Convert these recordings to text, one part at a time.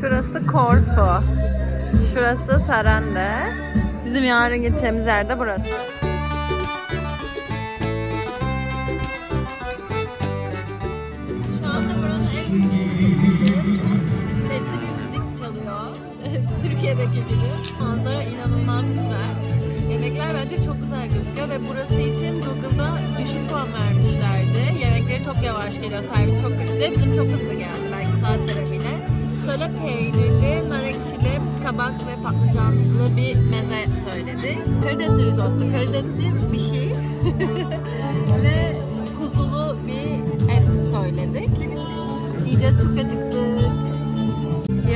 Şurası Korfu. Şurası Sarande. Bizim yarın gideceğimiz yer de burası. Burası için Google'da düşük puan vermişlerdi. Yemekleri çok yavaş geliyor, servis çok kötü diye. Bizim çok hızlı geldi belki saat sebebiyle. Şöyle peynirli, nar ekşili, kabak ve patlıcanlı bir meze söyledi. Karidesli risotto. Karides değil bir şey. ve kuzulu bir et söyledik. Yiyeceğiz çok acıktık.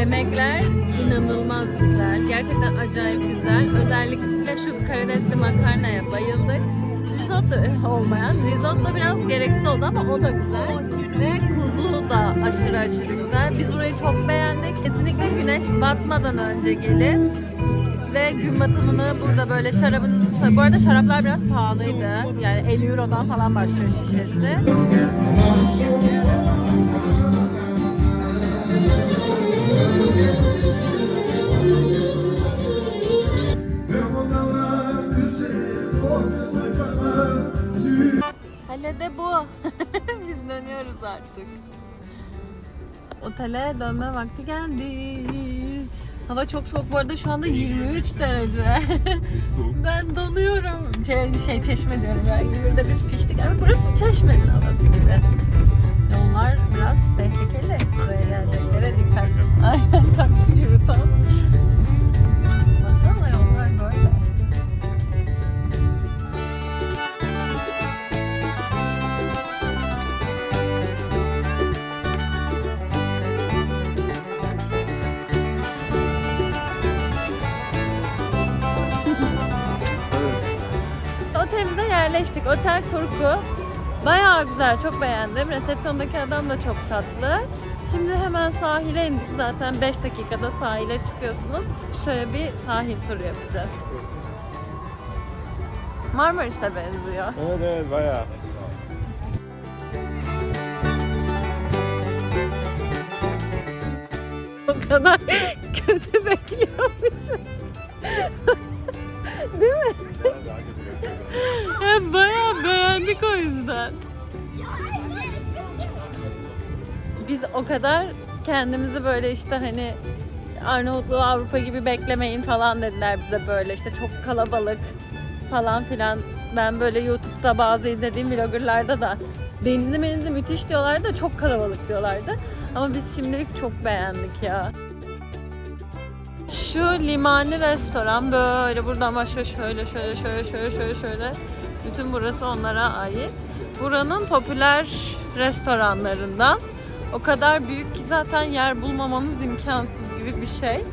Yemekler inanılmaz güzel. Gerçekten acayip güzel. Özellikle şu karidesli makarnaya bayıldık. Risotto olmayan. Risotto biraz gereksiz oldu ama o da güzel. Ve kuzu da aşırı aşırı güzel. Biz burayı çok beğendik. Kesinlikle güneş batmadan önce gelin. Ve gün batımını burada böyle şarabınızı... Bu arada şaraplar biraz pahalıydı. Yani 50 Euro'dan falan başlıyor şişesi. Dönüyoruz artık. Otele dönme vakti geldi. Hava çok soğuk bu arada şu anda 23 derece. ben donuyorum. Şey, şey çeşme diyorum ya. İzmir'de biz piştik ama burası çeşmenin havası gibi. Yollar biraz tehlikeli. Buraya geleceklere dikkat. Aynen taksi gibi tam. Yerleştik. Otel Kurku. Bayağı güzel, çok beğendim. Resepsiyondaki adam da çok tatlı. Şimdi hemen sahile indik zaten 5 dakikada sahile çıkıyorsunuz. Şöyle bir sahil turu yapacağız. Marmaris'e benziyor. Evet evet bayağı. O kadar kötü bekliyormuşuz. Değil mi? Hem bayağı beğendik o yüzden. Biz o kadar kendimizi böyle işte hani Arnavutluğu Avrupa gibi beklemeyin falan dediler bize böyle işte çok kalabalık falan filan. Ben böyle YouTube'da bazı izlediğim vloggerlarda da denizi menizi müthiş diyorlardı da çok kalabalık diyorlardı. Ama biz şimdilik çok beğendik ya. Şu limani restoran böyle buradan başlıyor şöyle şöyle şöyle şöyle şöyle şöyle. Bütün burası onlara ait. Buranın popüler restoranlarından. O kadar büyük ki zaten yer bulmamamız imkansız gibi bir şey.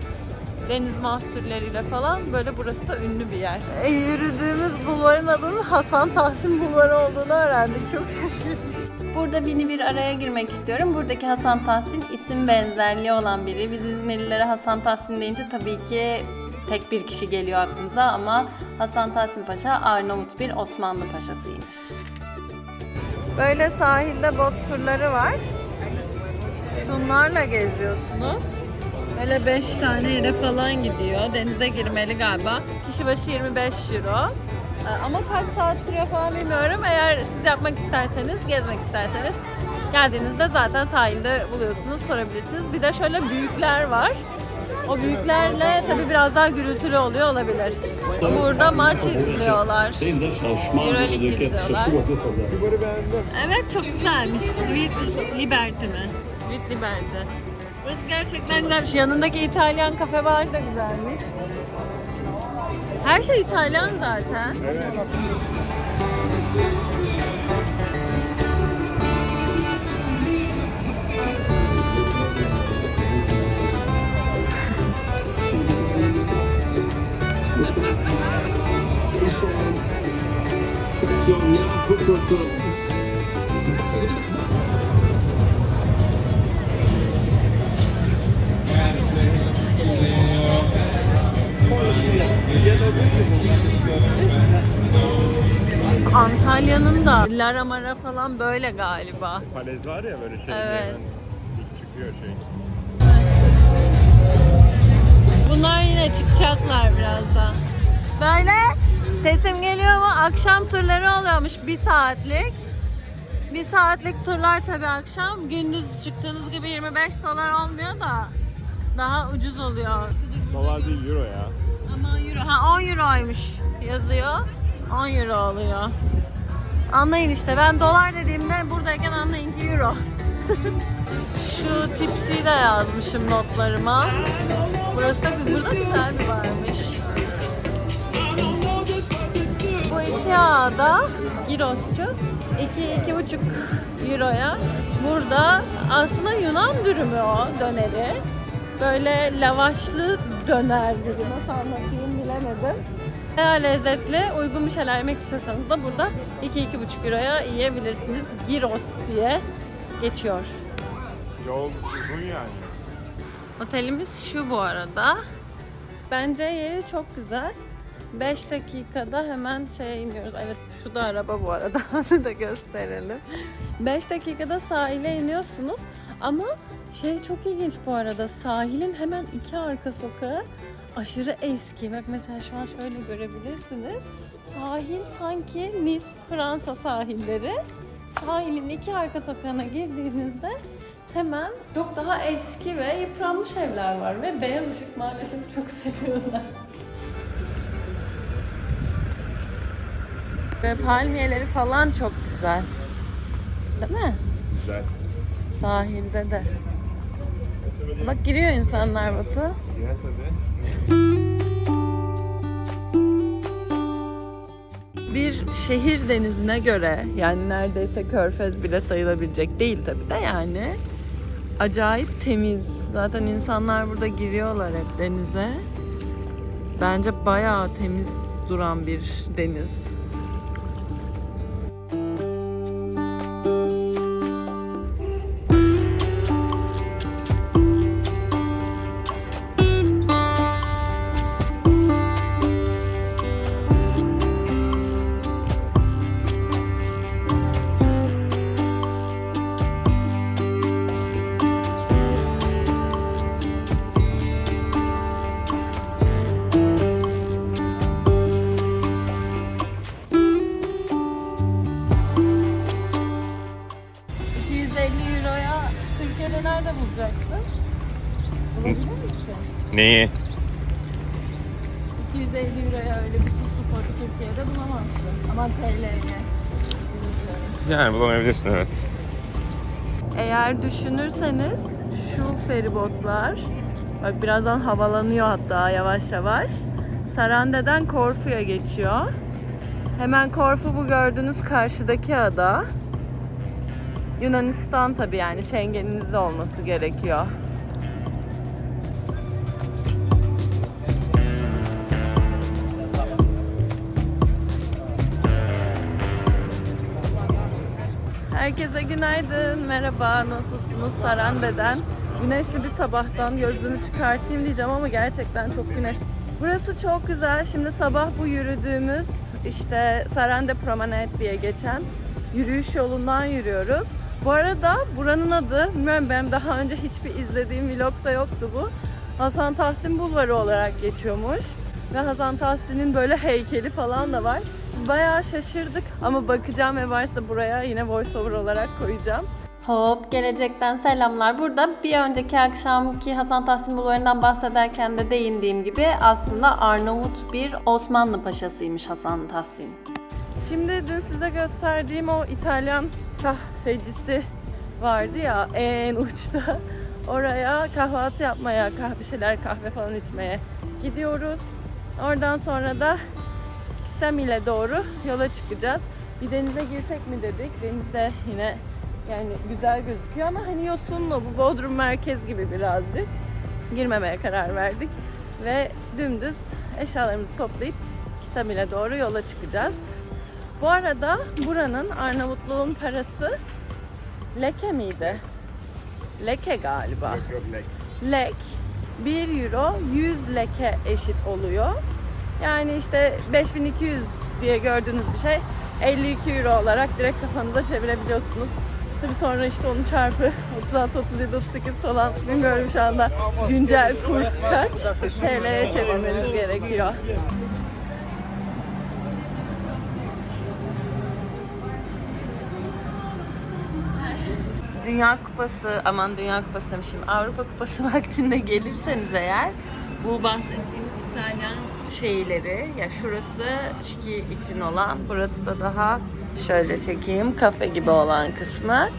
Deniz mahsulleriyle falan böyle burası da ünlü bir yer. E, yürüdüğümüz bulvarın adının Hasan Tahsin Bulvarı olduğunu öğrendik. Çok şaşırdım. Burada beni bir araya girmek istiyorum. Buradaki Hasan Tahsin isim benzerliği olan biri. Biz İzmirlilere Hasan Tahsin deyince tabii ki tek bir kişi geliyor aklımıza ama Hasan Tahsin Paşa Arnavut bir Osmanlı paşasıymış. Böyle sahilde bot turları var. Şunlarla geziyorsunuz. Böyle 5 tane yere falan gidiyor. Denize girmeli galiba. Kişi başı 25 euro. Ee, Ama kaç saat sürüyor falan bilmiyorum. Eğer siz yapmak isterseniz, gezmek isterseniz geldiğinizde zaten sahilde buluyorsunuz, sorabilirsiniz. Bir de şöyle büyükler var. O büyüklerle tabii biraz daha gürültülü oluyor olabilir. Burada maç izliyorlar. Euroleague izliyorlar. Evet çok güzelmiş. Sweet Liberty mi? Sweet Liberty. Burası gerçekten güzelmiş. Yanındaki İtalyan kafe bar da güzelmiş. Her şey İtalyan zaten. Evet. Antalya'nın da Laramara falan böyle galiba. Falez var ya böyle şey. Evet. Dik çıkıyor şey. Bunlar yine çıkacaklar birazdan. Böyle sesim geliyor mu? Akşam turları oluyormuş bir saatlik. Bir saatlik turlar tabi akşam. Gündüz çıktığınız gibi 25 dolar olmuyor da daha ucuz oluyor. Dolar değil euro ya. Ama euro. Ha 10 euroymuş yazıyor. 10 euro oluyor. Anlayın işte ben dolar dediğimde buradayken anlayın ki euro. Şu tipsiyi de yazmışım notlarıma. Burası da burada güzel bir varmış. Bu Ikea'da Girosçu 2-2,5 euroya burada aslında Yunan dürümü o döneri. Böyle lavaşlı döner gibi nasıl anlatayım bilemedim. Bayağı lezzetli, uygun bir şeyler yemek istiyorsanız da burada 2-2,5 euroya yiyebilirsiniz. Giros diye geçiyor. Yol uzun yani. Otelimiz şu bu arada. Bence yeri çok güzel. 5 dakikada hemen şeye iniyoruz. Evet şu da araba bu arada. Onu da gösterelim. 5 dakikada sahile iniyorsunuz. Ama şey çok ilginç bu arada. Sahilin hemen iki arka sokağı aşırı eski. Bak mesela şu an şöyle görebilirsiniz. Sahil sanki Nice, Fransa sahilleri. Sahilin iki arka sokağına girdiğinizde hemen çok daha eski ve yıpranmış evler var ve beyaz ışık maalesef çok seviyorlar. Ve palmiyeleri falan çok güzel. Değil mi? Güzel. Sahilde de. Bak giriyor insanlar Batu. Tabii. Bir şehir denizine göre yani neredeyse körfez bile sayılabilecek değil tabi de yani acayip temiz. Zaten insanlar burada giriyorlar hep denize. Bence bayağı temiz duran bir deniz. Yani bulamayabilirsin evet. Eğer düşünürseniz şu feribotlar bak birazdan havalanıyor hatta yavaş yavaş. Sarande'den Korfu'ya geçiyor. Hemen Korfu bu gördüğünüz karşıdaki ada. Yunanistan tabi yani Schengen'iniz olması gerekiyor. Herkese günaydın, merhaba, nasılsınız? Sarande'den. Güneşli bir sabahtan gözlüğümü çıkartayım diyeceğim ama gerçekten çok güneş. Burası çok güzel. Şimdi sabah bu yürüdüğümüz işte Sarande Promenade diye geçen yürüyüş yolundan yürüyoruz. Bu arada buranın adı, bilmiyorum benim daha önce hiçbir izlediğim vlogda yoktu bu. Hasan Tahsin Bulvarı olarak geçiyormuş. Ve Hasan Tahsin'in böyle heykeli falan da var. Bayağı şaşırdık ama bakacağım ve varsa buraya yine voiceover olarak koyacağım. Hop gelecekten selamlar. Burada bir önceki akşamki Hasan Tahsin Bulvarı'ndan bahsederken de değindiğim gibi aslında Arnavut bir Osmanlı paşasıymış Hasan Tahsin. Şimdi dün size gösterdiğim o İtalyan kahvecisi vardı ya en uçta. Oraya kahvaltı yapmaya, kahve şeyler kahve falan içmeye gidiyoruz. Oradan sonra da Semil'e doğru yola çıkacağız. Bir denize girsek mi dedik. Denizde yine yani güzel gözüküyor ama hani yosunlu bu Bodrum merkez gibi birazcık. Girmemeye karar verdik. Ve dümdüz eşyalarımızı toplayıp Kisamil'e doğru yola çıkacağız. Bu arada buranın Arnavutluğun parası leke miydi? Leke galiba. Yok yok lek. Lek 1 euro 100 leke eşit oluyor. Yani işte 5200 diye gördüğünüz bir şey 52 euro olarak direkt kafanıza çevirebiliyorsunuz. Tabii sonra işte onu çarpı 36, 37, 38 falan bilmiyorum şu anda güncel kur kaç TL'ye çevirmeniz gerekiyor. Dünya Kupası, aman Dünya Kupası demişim, Avrupa Kupası vaktinde gelirseniz eğer bu bahsettiğimiz İtalyan şeyleri, ya şurası içki için olan, burası da daha şöyle çekeyim, kafe gibi olan kısmı.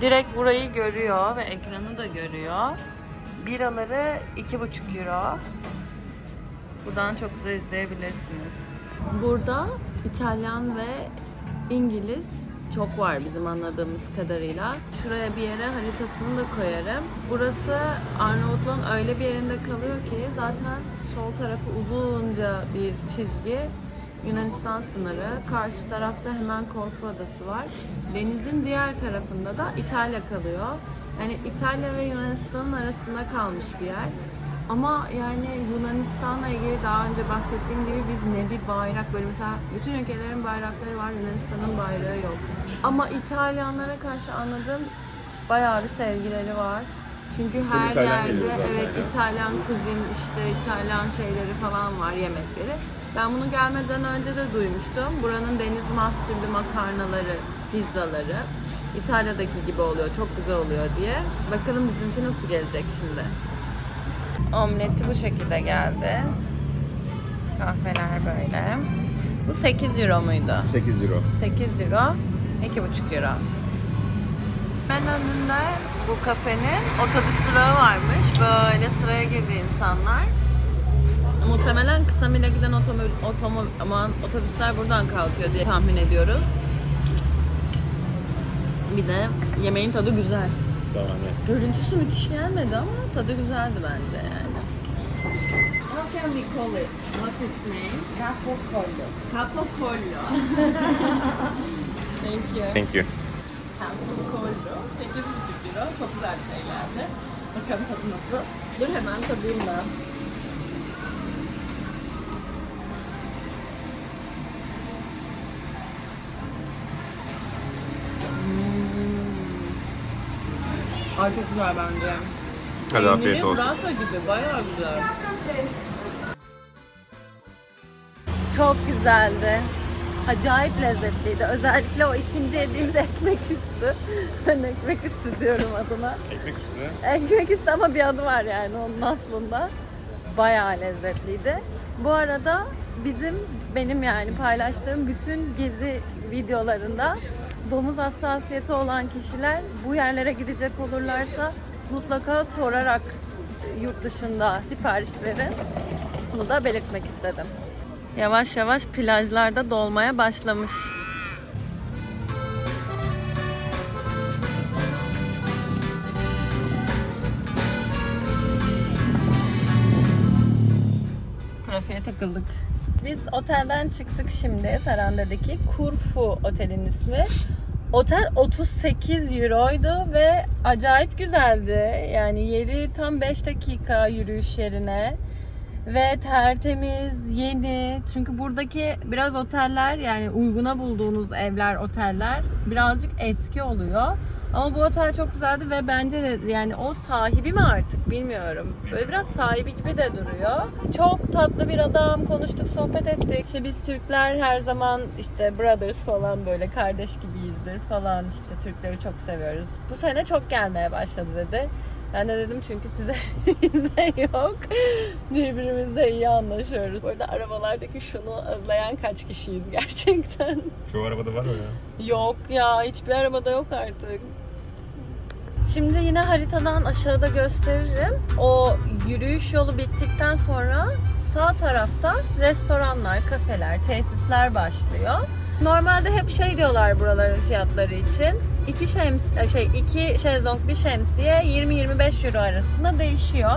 Direkt burayı görüyor ve ekranı da görüyor. Biraları 2,5 euro. Buradan çok güzel izleyebilirsiniz. Burada İtalyan ve İngiliz çok var bizim anladığımız kadarıyla. Şuraya bir yere haritasını da koyarım. Burası Arnavutluğun öyle bir yerinde kalıyor ki zaten sol tarafı uzunca bir çizgi. Yunanistan sınırı. Karşı tarafta hemen Korfu Adası var. Denizin diğer tarafında da İtalya kalıyor. Yani İtalya ve Yunanistan'ın arasında kalmış bir yer. Ama yani Yunanistan'la ilgili daha önce bahsettiğim gibi biz ne bir bayrak böyle mesela bütün ülkelerin bayrakları var Yunanistan'ın bayrağı yok. Ama İtalyanlara karşı anladığım bayağı bir sevgileri var. Çünkü her İtalyan yerde evet ya. İtalyan kuzin işte İtalyan şeyleri falan var yemekleri. Ben bunu gelmeden önce de duymuştum. Buranın deniz mahsullü makarnaları, pizzaları İtalya'daki gibi oluyor, çok güzel oluyor diye. Bakalım bizimki nasıl gelecek şimdi. Omleti bu şekilde geldi. Kahveler böyle. Bu 8 euro muydu? 8 euro. 8 euro, 2,5 euro. Ben önünde bu kafenin otobüs durağı varmış. Böyle sıraya girdi insanlar. Muhtemelen kısa mile giden otomobil, otomo, aman, otobüsler buradan kalkıyor diye tahmin ediyoruz. Bir de yemeğin tadı güzel. Tamam ya. Görüntüsü müthiş gelmedi ama tadı güzeldi bence yani. How can we call it? What's its name? Capo Collo. Capo Collo. Thank you. Thank you. Capo Collo. 8,5 euro. Çok güzel bir şey geldi. Bakalım tadı nasıl? Dur hemen tadayım da. Hmm. Ay çok güzel bence. Hadi afiyet olsun. burrata gibi bayağı güzel. Çok güzeldi. Acayip lezzetliydi. Özellikle o ikinci yediğimiz ekmek üstü. Ben ekmek üstü diyorum adına. Ekmek üstüne. Ekmek üstü ama bir adı var yani onun aslında. Bayağı lezzetliydi. Bu arada bizim, benim yani paylaştığım bütün gezi videolarında domuz hassasiyeti olan kişiler bu yerlere gidecek olurlarsa mutlaka sorarak yurt dışında sipariş verin. Bunu da belirtmek istedim. Yavaş yavaş plajlarda dolmaya başlamış. Trafiğe takıldık. Biz otelden çıktık şimdi Sarander'deki Kurfu otelin ismi. Otel 38 euroydu ve acayip güzeldi. Yani yeri tam 5 dakika yürüyüş yerine ve tertemiz, yeni. Çünkü buradaki biraz oteller yani uyguna bulduğunuz evler, oteller birazcık eski oluyor. Ama bu otel çok güzeldi ve bence de yani o sahibi mi artık bilmiyorum. Böyle biraz sahibi gibi de duruyor. Çok tatlı bir adam, konuştuk, sohbet ettik. İşte biz Türkler her zaman işte brothers falan böyle kardeş gibiyizdir falan işte Türkleri çok seviyoruz. Bu sene çok gelmeye başladı dedi. Ben de dedim çünkü size vize yok. Birbirimizle iyi anlaşıyoruz. Bu arada arabalardaki şunu özleyen kaç kişiyiz gerçekten. Çoğu arabada var o ya. Yok ya hiçbir arabada yok artık. Şimdi yine haritadan aşağıda gösteririm. O yürüyüş yolu bittikten sonra sağ tarafta restoranlar, kafeler, tesisler başlıyor. Normalde hep şey diyorlar buraların fiyatları için. İki şems şey iki şezlong bir şemsiye 20-25 euro arasında değişiyor.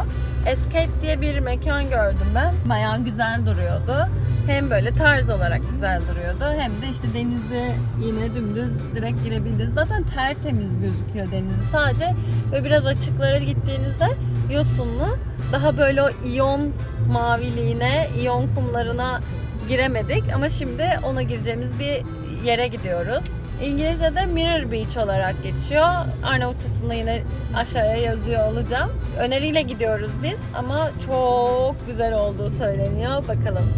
Escape diye bir mekan gördüm ben. Bayağı güzel duruyordu. Hem böyle tarz olarak güzel duruyordu hem de işte denizi yine dümdüz direkt girebildiniz. Zaten tertemiz gözüküyor denizi. Sadece böyle biraz açıklara gittiğinizde yosunlu daha böyle o iyon maviliğine, iyon kumlarına giremedik ama şimdi ona gireceğimiz bir yere gidiyoruz. İngilizce'de Mirror Beach olarak geçiyor. Arnavutçasını yine aşağıya yazıyor olacağım. Öneriyle gidiyoruz biz ama çok güzel olduğu söyleniyor. Bakalım.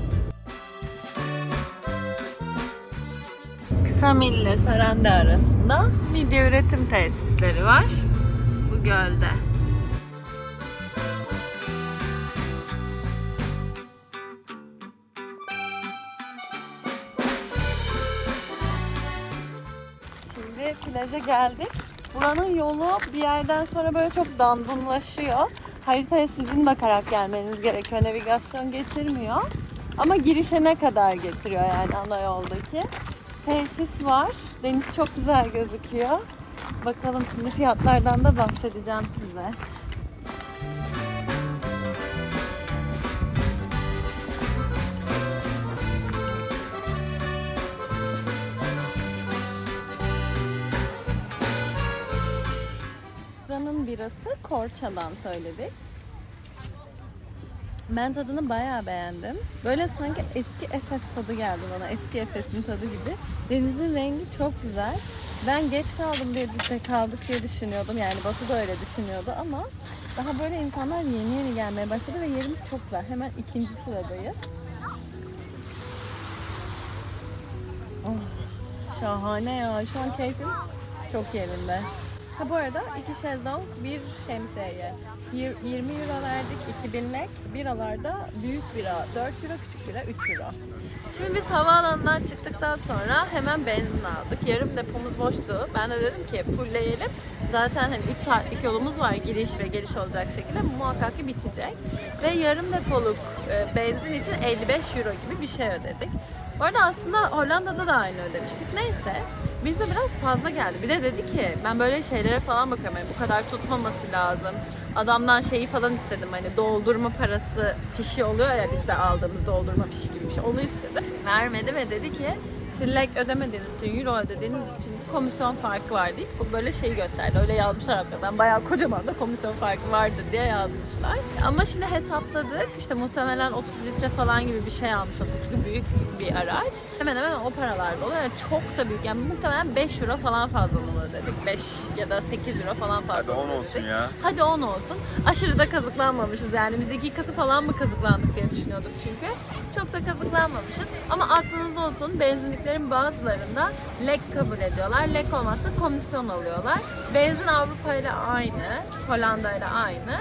Ksamil ile Sarande arasında midye üretim tesisleri var. Bu gölde. Şimdi plaja geldik. Buranın yolu bir yerden sonra böyle çok dandunlaşıyor. Haritaya sizin bakarak gelmeniz gerekiyor. Navigasyon getirmiyor. Ama girişe ne kadar getiriyor yani ana yoldaki. Tesis var. Deniz çok güzel gözüküyor. Bakalım şimdi fiyatlardan da bahsedeceğim size. Birası Korça'dan söyledik. Ben tadını bayağı beğendim. Böyle sanki eski Efes tadı geldi bana. Eski Efes'in tadı gibi. Denizin rengi çok güzel. Ben geç kaldım diye de kaldık diye düşünüyordum. Yani Batu da öyle düşünüyordu ama daha böyle insanlar yeni yeni gelmeye başladı ve yerimiz çok güzel. Hemen ikinci sıradayız. Oh, şahane ya. Şu an keyfim çok yerinde. Ha bu arada iki şezlong, bir şemsiyeye. Yir- 20 euro verdik, 2000'lik. Biralarda büyük bira 4 euro, küçük bira 3 euro. Şimdi biz havaalanından çıktıktan sonra hemen benzin aldık. Yarım depomuz boştu. Ben de dedim ki fullleyelim. Zaten hani 3 saatlik yolumuz var giriş ve geliş olacak şekilde muhakkak ki bitecek. Ve yarım depoluk e, benzin için 55 euro gibi bir şey ödedik. Bu arada aslında Hollanda'da da aynı ödemiştik. Neyse bize biraz fazla geldi. Bir de dedi ki ben böyle şeylere falan bakıyorum. Hani bu kadar tutmaması lazım. Adamdan şeyi falan istedim hani doldurma parası fişi oluyor ya bizde aldığımız doldurma fişi gibi bir şey. Onu istedim. Vermedi ve dedi ki Sillek ödemediğiniz için, euro ödediğiniz için komisyon farkı var deyip bu böyle şeyi gösterdi. Öyle yazmışlar hakikaten. Bayağı kocaman da komisyon farkı vardır diye yazmışlar. Ama şimdi hesapladık. İşte muhtemelen 30 litre falan gibi bir şey almış olsun. Çünkü büyük bir araç. Hemen hemen o paralarda oluyor. Yani çok da büyük. Yani muhtemelen 5 euro falan fazlalığını ödedik. 5 ya da 8 euro falan Hadi fazla 10 olsun ya. Hadi 10 olsun. Aşırı da kazıklanmamışız yani. Biz iki katı falan mı kazıklandık diye düşünüyorduk çünkü. Çok da kazıklanmamışız. Ama aklınız olsun benzinliklerin bazılarında lek kabul ediyorlar. Lek olmazsa komisyon alıyorlar. Benzin Avrupa ile aynı. Hollanda ile aynı.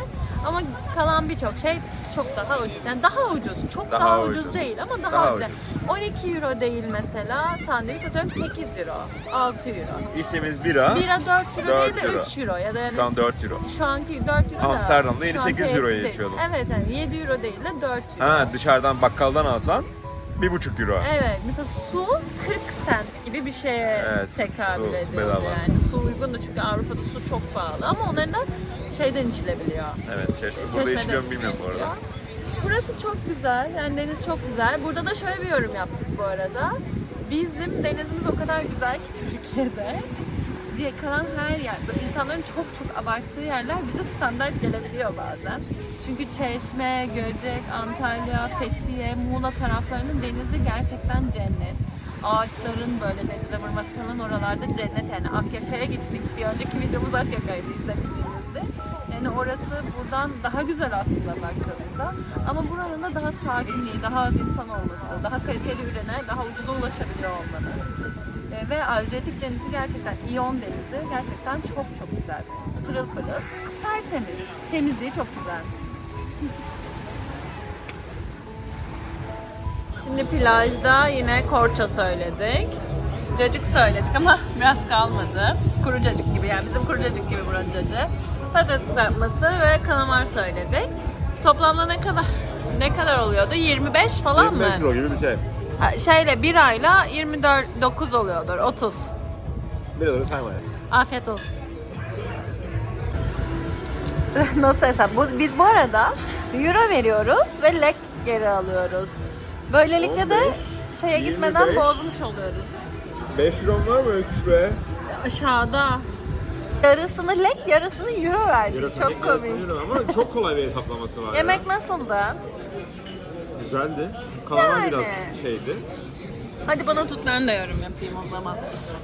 Ama kalan birçok şey çok daha ucuz. Yani daha ucuz. Çok daha, Daha ucuz. ucuz. değil ama daha, Daha ucuz. ucuz. 12 euro değil mesela. Sandviç atıyorum 8 euro. 6 euro. İçtiğimiz bira Bira 4 euro 4 değil de euro. 3 euro ya da yani şu an 4 euro. şu anki 4 euro da. Amsterdam'da yeni şu an 8 euroya içiyordum. Evet yani 7 euro değil de 4 euro. Ha dışarıdan bakkaldan alsan 1,5 euro. Evet mesela su 40 sent gibi bir şeye Evet, tekabül su ediyor bedava. yani. Su uygundu çünkü Avrupa'da su çok pahalı ama onların da şeyden içilebiliyor. Evet çeşme. Burada içiliyor bilmiyorum bu arada. Burası çok güzel. Yani deniz çok güzel. Burada da şöyle bir yorum yaptık bu arada. Bizim denizimiz o kadar güzel ki Türkiye'de. Diye kalan her yer, insanların çok çok abarttığı yerler bize standart gelebiliyor bazen. Çünkü Çeşme, Göcek, Antalya, Fethiye, Muğla taraflarının denizi gerçekten cennet. Ağaçların böyle denize vurması falan oralarda cennet yani. Akyaka'ya gittik. Bir önceki videomuz Akyaka'ydı izlemişsinizdir. Yani orası buradan daha güzel aslında baktığınızda. Ama buranın da daha sakinliği, daha az insan olması, daha kaliteli ürüne daha ucuza ulaşabiliyor olmanız. E, ve Adriyatik Denizi gerçekten, İyon Denizi gerçekten çok çok güzel bir deniz. Pırıl pırıl, tertemiz. Temizliği çok güzel. Şimdi plajda yine korça söyledik. Cacık söyledik ama biraz kalmadı. Kuru cacık gibi yani bizim kuru cacık gibi buranın cacığı. Patates kızartması ve kalamar söyledik. Toplamda ne kadar ne kadar oluyordu? 25 falan mı? euro gibi bir şey. Şeyle birayla 24 9 oluyordur. 30. Bir euro saymaya. Afiyet olsun. Nasıl hesap? Bu, biz bu arada euro veriyoruz ve lek geri alıyoruz. Böylelikle de 15, şeye gitmeden 25. bozmuş oluyoruz. 5 euro var mı öyküş be? Aşağıda. Yarısını lek, yarısını euro verdik. Çok komik. Ama çok kolay bir hesaplaması var Yemek nasıldı? Güzeldi. Kalamar Yani. biraz şeydi. Hadi bana tut ben de yorum yapayım o zaman.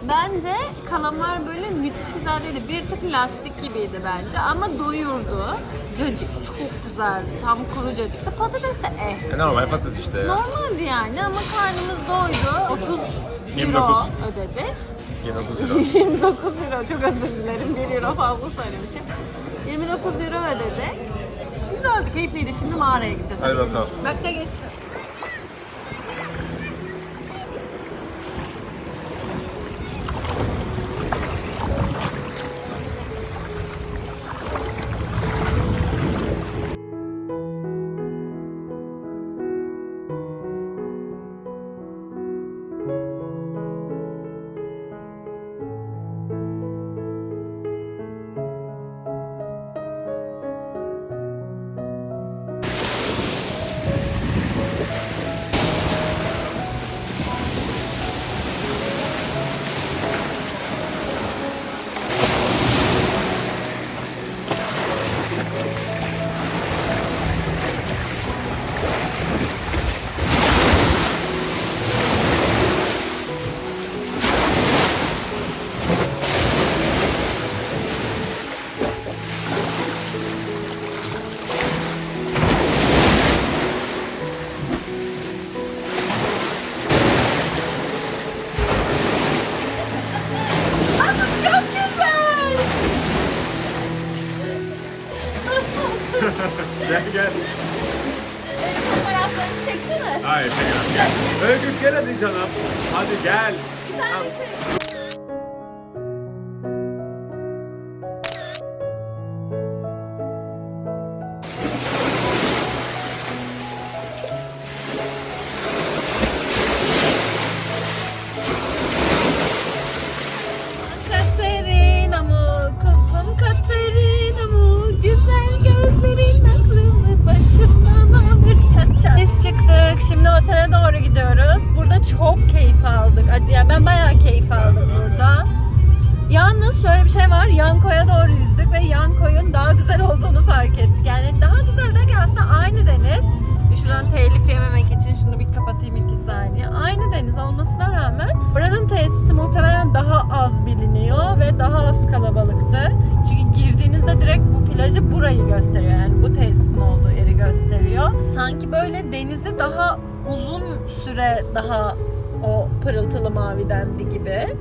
Bence kalamar böyle müthiş güzel değildi. Bir tık lastik gibiydi bence ama doyurdu. Cacık çok güzeldi. Tam kuru cacıktı. Patates de eh. E, normal patates işte ya. Normaldi yani ama karnımız doydu. 30 euro 29. ödedik. 29 lira. 29 euro çok özür dilerim. 1 euro fazla söylemişim. 29 euro ödedik. Güzeldi, keyifliydi. Şimdi mağaraya gideceğiz. Hadi bakalım. Bak da geç. Gidiyoruz Burada çok keyif aldık Hadi ya ben bayağı keyif aldım burada Yalnız şöyle bir şey var, Yanko'ya doğru yüzdük ve Yanko'yun daha güzel olduğunu fark ettik. Yani daha güzel derken aslında aynı deniz. Şuradan telif yememek için şunu bir kapatayım iki saniye. Aynı deniz olmasına rağmen buranın tesisi muhtemelen daha az biliniyor ve daha az kalabalıktı. Çünkü girdiğinizde direkt bu plajı burayı gösteriyor. Yani bu tesisin olduğu yeri gösteriyor. Sanki böyle denizi daha uzun süre daha o pırıltılı mavi dendi gibi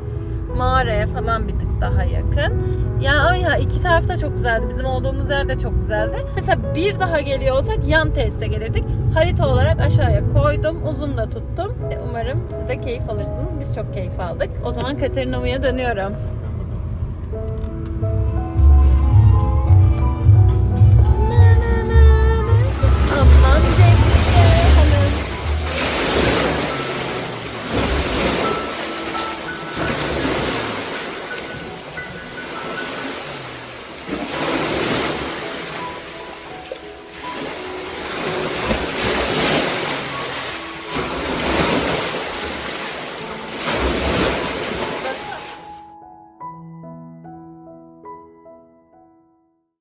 mağaraya falan bir tık daha yakın. Ya ya iki tarafta çok güzeldi. Bizim olduğumuz yer de çok güzeldi. Mesela bir daha geliyor olsak yan tesise gelirdik. Harita olarak aşağıya koydum. Uzun da tuttum. Umarım siz de keyif alırsınız. Biz çok keyif aldık. O zaman Katerina'ya dönüyorum.